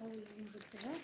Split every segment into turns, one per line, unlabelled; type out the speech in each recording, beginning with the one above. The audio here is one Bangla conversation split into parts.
কথা বলতে হয়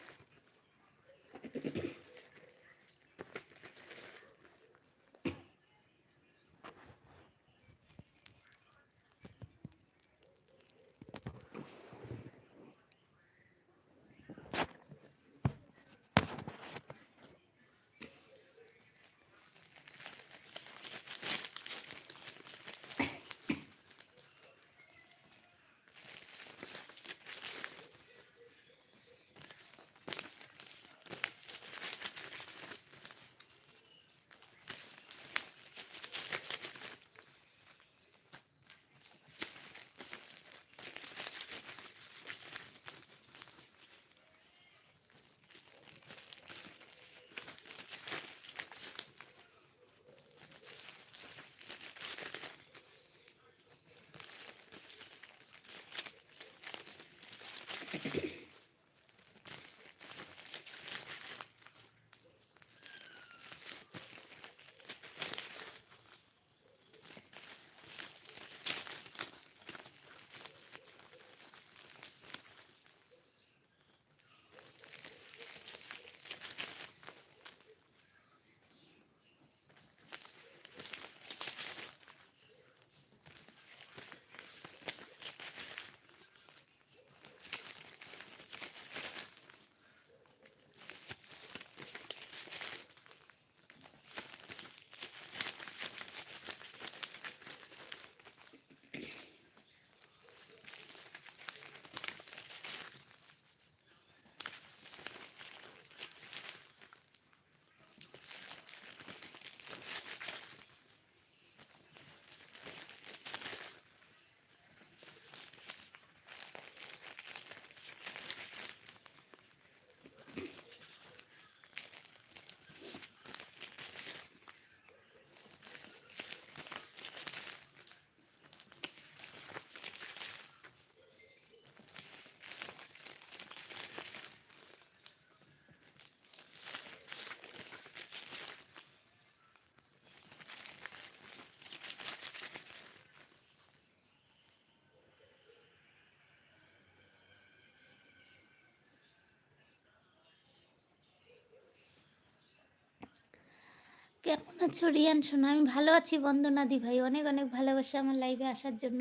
কেমন আছো? রিয়ান সোনা আমি ভালো আছি। বন্দনাদি ভাই, অনেক অনেক ভালোবাসা আমার লাইভে আসার জন্য।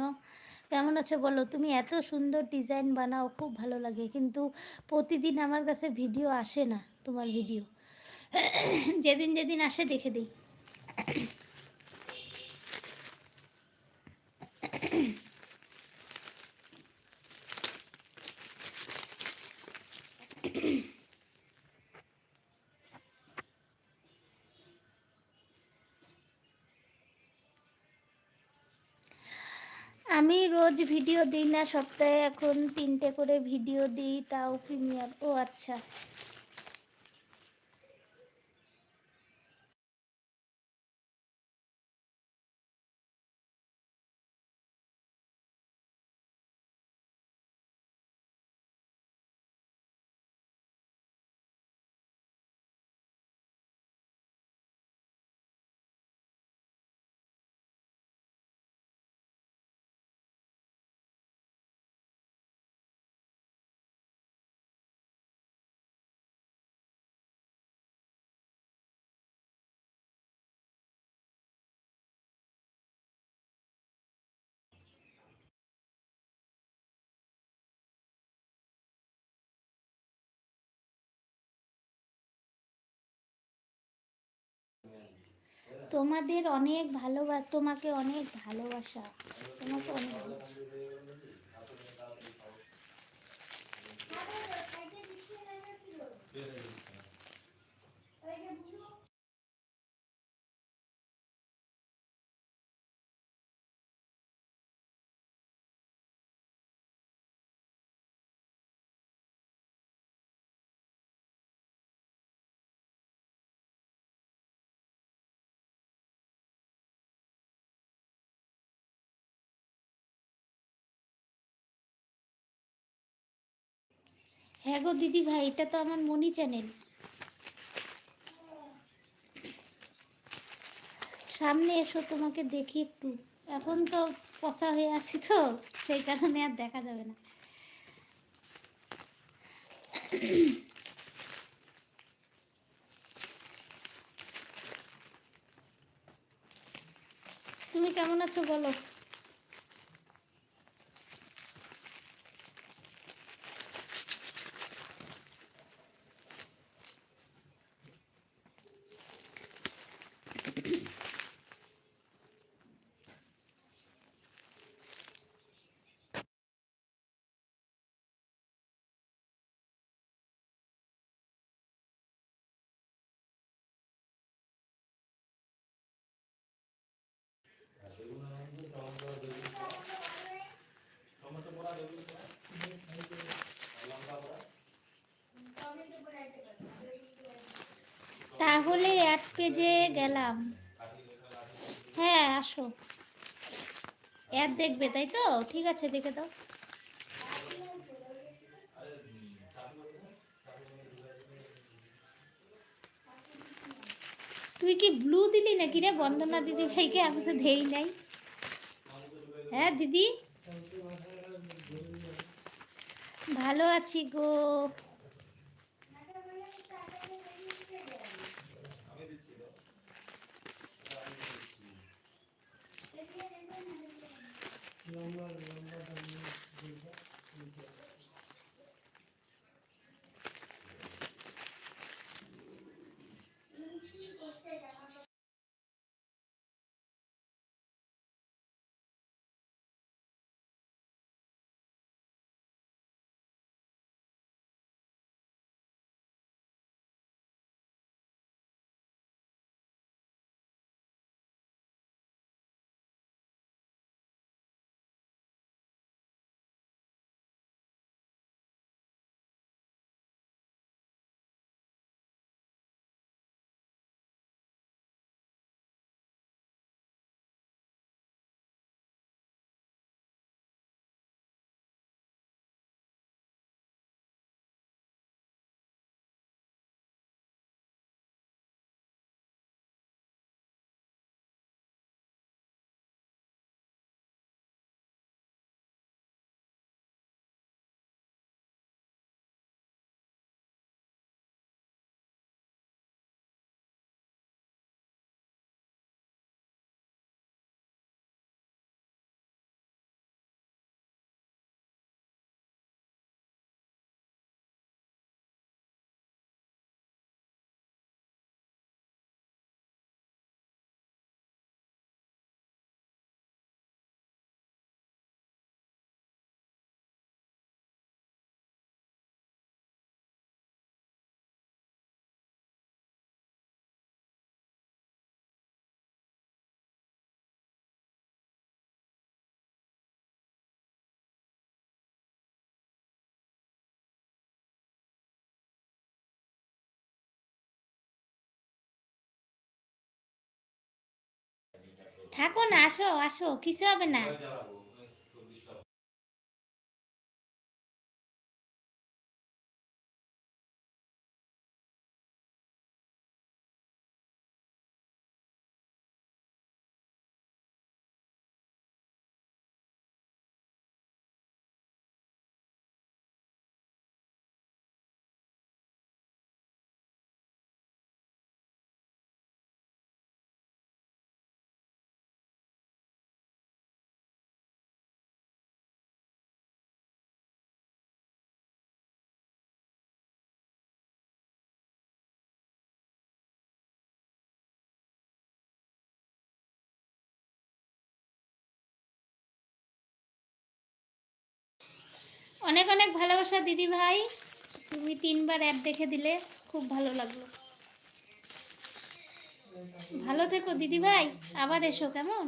কেমন আছো বলো? তুমি এত সুন্দর ডিজাইন বানাও, খুব ভালো লাগে। কিন্তু প্রতিদিন আমার কাছে ভিডিও আসে না, তোমার ভিডিও যেদিন যেদিন আসে, দেখে দিই আমি রোজ ভিডিও দিই না সপ্তাহে এখন তিনটে করে ভিডিও দিই তাও প্রিমিয়ার ও আচ্ছা। তোমাদের অনেক ভালোবাসা তোমাকে অনেক ভালোবাসা। তোমাকে অনেক ভালোবাসা। হ্যাঁ গো দিদি ভাই, এটা তো আমার মনি চ্যানেল সামনে এসো, তোমাকে দেখি একটু। এখন তো পচা হয়ে আছি তো, সেই কারণে আর দেখা যাবে না। তুমি কেমন আছো বলো? তাহলে এক পেজে গেলাম। হ্যাঁ আসো। অ্যাড দেখবে, তাই তো? ঠিক আছে, দেখে দাও। তুই কি ব্লু দিলি নাকি রে, বন্দনা দিদি ভাইকে? আমি তো দেই নাই। হ্যাঁ দিদি? ভালো আছি গো। থাকো না আসো আসো কিছু হবে না। অনেক অনেক ভালোবাসা, দিদি ভাই। তুমি তিনবার অ্যাপ দেখে দিলে খুব ভালো লাগল। ভালো থেকো, দিদি ভাই। আবার এসো, কেমন?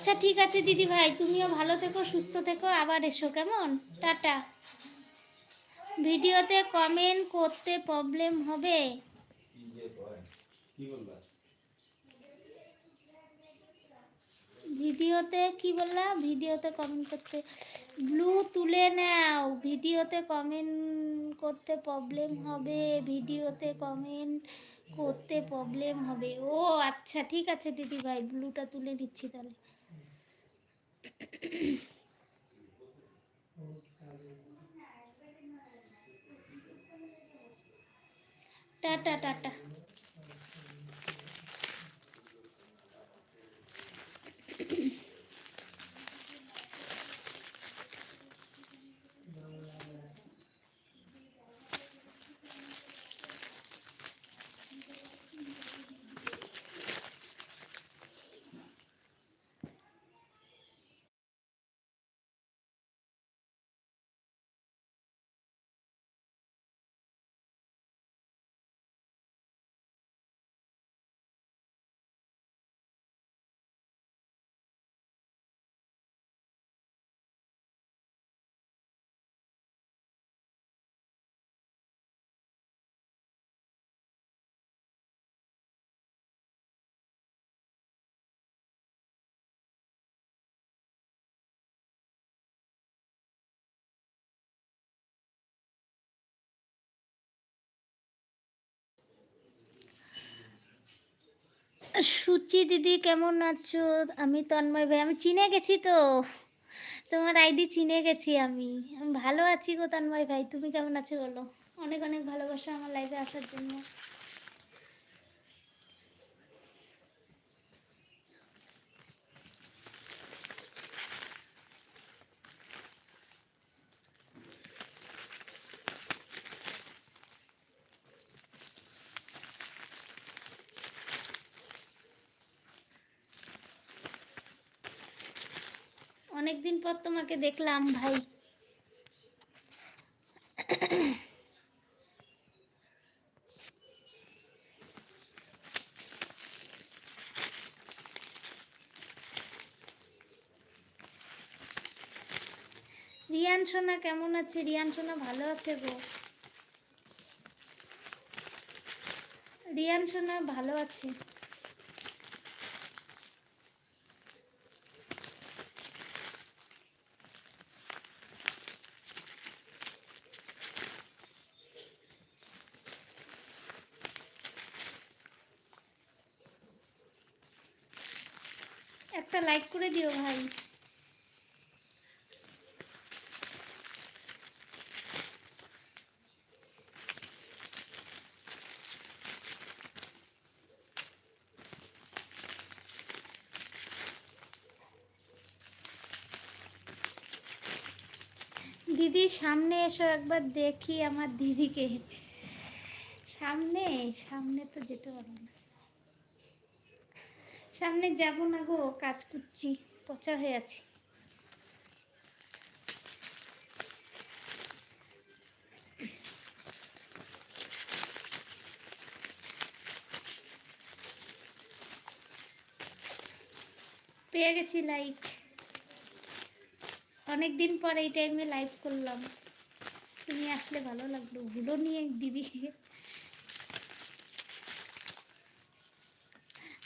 আচ্ছা ঠিক আছে দিদি ভাই, তুমিও ভালো থেকো, সুস্থ থেকো, আবার এসো, কেমন? টাটা। ভিডিওতে কমেন্ট করতে প্রবলেম হবে। ভিডিওতে কি বললা? ভিডিওতে কমেন্ট করতে ব্লু তুলে নাও। ভিডিওতে কমেন্ট করতে প্রবলেম হবে, ভিডিওতে কমেন্ট করতে প্রবলেম হবে। ও আচ্ছা ঠিক আছে দিদি ভাই ব্লুটা তুলে দিচ্ছি তাহলে। টাটা টাটা সুচি দিদি, কেমন আছো? আমি তন্ময় ভাই, আমি চিনে গেছি তো। তোমার আইডি চিনে গেছি আমি। আমি ভালো আছি গো তন্ময় ভাই, তুমি কেমন আছো বলো? অনেক অনেক ভালোবাসা আমার লাইফে আসার জন্য অনেকদিন পর তোমাকে দেখলাম, ভাই। রিয়ান সোনা, কেমন আছে? রিয়ান সোনা ভালো আছে গো? রিয়ান সোনা ভালো আছে একটা লাইক করে দিও ভাই। দিদি, সামনে এসো, একবার দেখি আমার দিদিকে। সামনে সামনে তো যেতে পারব না। সামনে যাব না গো, কাজ করছি, পচা হয়ে আছি। পেয়ে গেছি লাইক অনেক দিন পর এই টাইমে লাইভ করলাম। তুমি আসলে ভালো লাগল ভুলো নিয়ে দিদি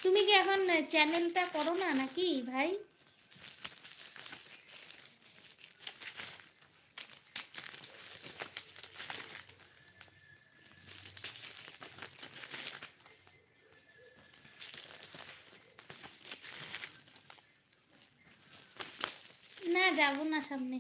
তুমি কি এখন চ্যানেলটা করো না নাকি ভাই? না যাব না সামনে।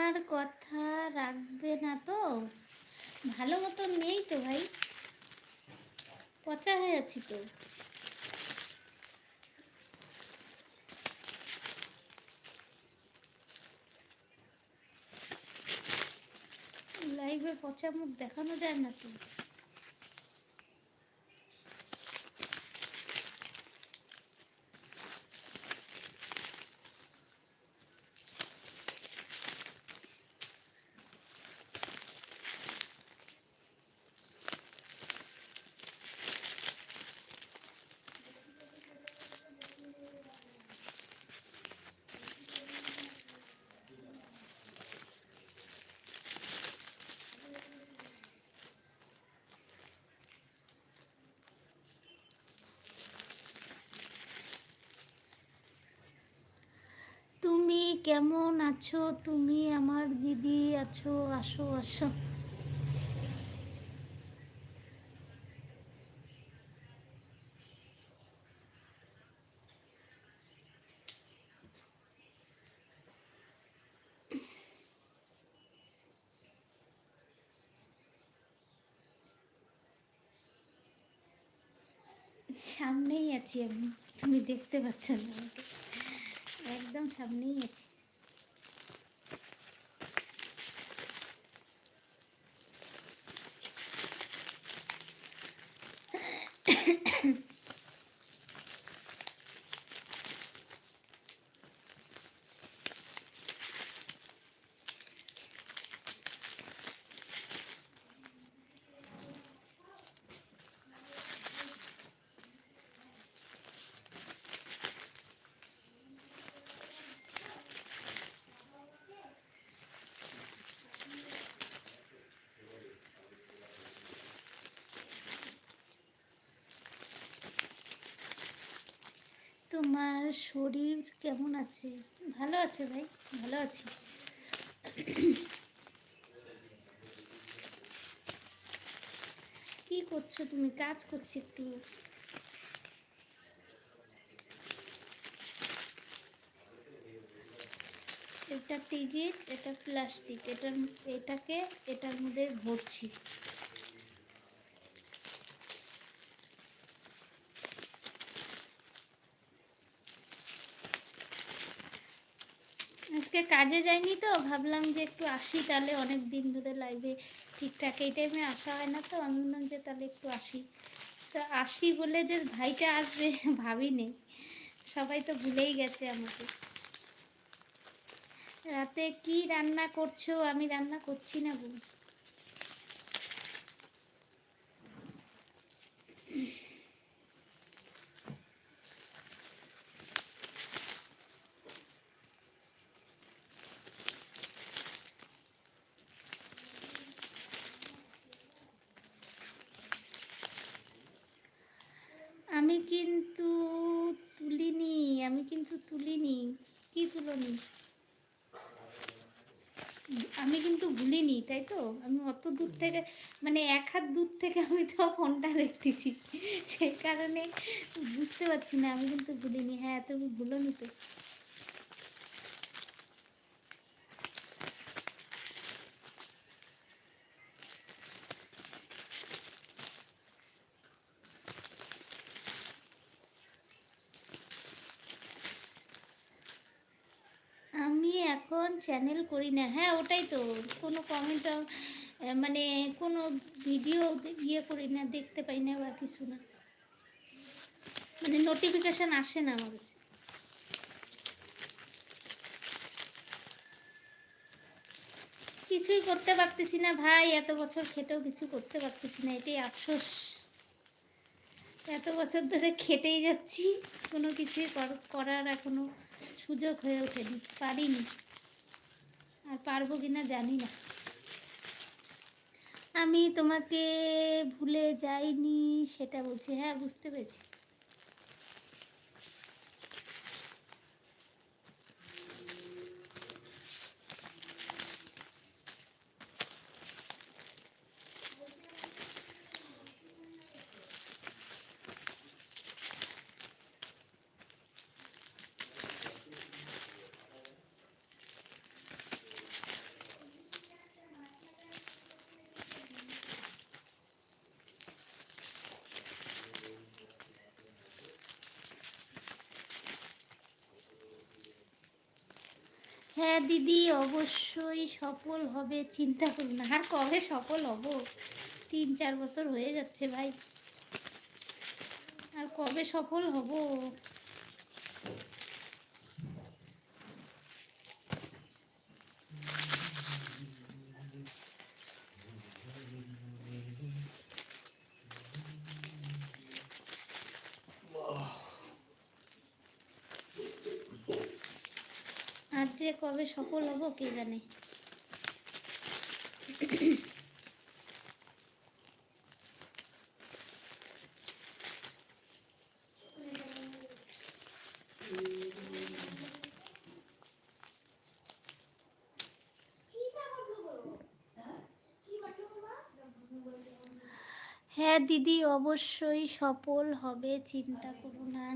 আমার কথা রাখবে না তো? ভালো মতো নেই তো ভাই? পচা হয়ে আছি তো। লাইভে পচা মুখ দেখানো যায় না তো তুমি কেমন আছো? তুমি আমার দিদি আছো, আসো আসো। সামনেই আছি আমি। তুমি দেখতে পাচ্ছ না একদম সামনেই আছি। তোমার শরীর কেমন আছে? ভালো আছে ভাই, ভালো আছি। কি করছ তুমি? কাজ করছি একটু। এটা টিকিট, এটা প্লাস্টিক, এটা এটাকে, এটার মধ্যে ভরছি। আজকে কাজে যাইনি তো, ভাবলাম যে একটু আসি তাহলে অনেক দিন ধরে লাইভে ঠিকঠাক এই টাইমে আসা হয় না তো, আমি বললাম যে তাহলে একটু আসি। তো আসি বলে যে ভাইটা আসবে ভাবিনি সবাই তো ভুলেই গেছে আমাকে। রাতে কি রান্না করছ? আমি রান্না করছি না বউ আমি কিন্তু তুলিনি আমি কিন্তু তুলিনি কি তুলনি আমি কিন্তু ভুলিনি, তাই তো? আমি অত দূর থেকে মানে এক হাত দূর থেকে আমি তো ফোনটা দেখতেছি। সেই কারণে বুঝতে পারছি না, আমি কিন্তু ভুলিনি। হ্যাঁ তুমি ভুলোনি তো আমি এখন চ্যানেল করি না। হ্যাঁ ওটাই তো। কোনো কমেন্ট মানে কোনো ভিডিও ইয়ে করি না, দেখতে পাই না বা কিছু না। মানে নোটিফিকেশন আসে না আমার কাছে। কিছুই করতে পারতেছি না ভাই, এত বছর খেটেও কিছু করতে পারতেছি না, এটাই আফসোস। এত বছর ধরে খেটেই যাচ্ছি, কোনো কিছুই কর- করার এখনও সুযোগ হয়ে ওঠেনি, পারিনি। আর পারব কিনা জানি না। আমি তোমাকে ভুলে যাইনি সেটা বলছি। হ্যাঁ বুঝতে পেরেছি। হ্যাঁ দিদি, অবশ্যই সফল হবে, চিন্তা করুন না। আর কবে সফল হব? তিন, চার বছর হয়ে যাচ্ছে ভাই। আর কবে সফল হব? যে কবে সফল হব কে জানে? হ্যাঁ দিদি অবশ্যই সফল হবে চিন্তা করো না।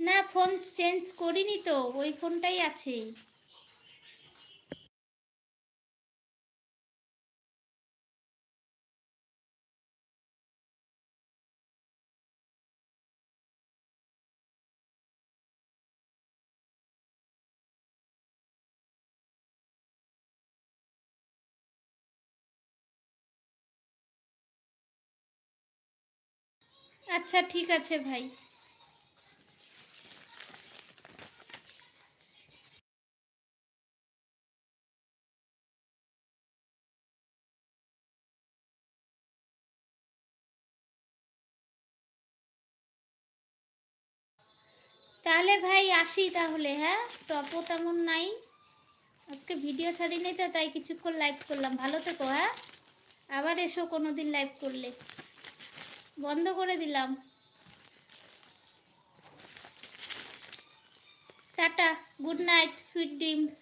না ফোন চেঞ্জ করিনি তো ওই ফোনটাই আছে। আচ্ছা ঠিক আছে ভাই। তাহলে ভাই আসি তাহলে হ্যাঁ? টপও তেমন নাই। আজকে ভিডিও ছাড়ি নেই তো, তাই কিছুক্ষণ লাইভ করলাম। ভালো থেকো হ্যাঁ? আবার এসো কোনো দিন লাইভ করলে। বন্ধ করে দিলাম। Tata good night sweet dreams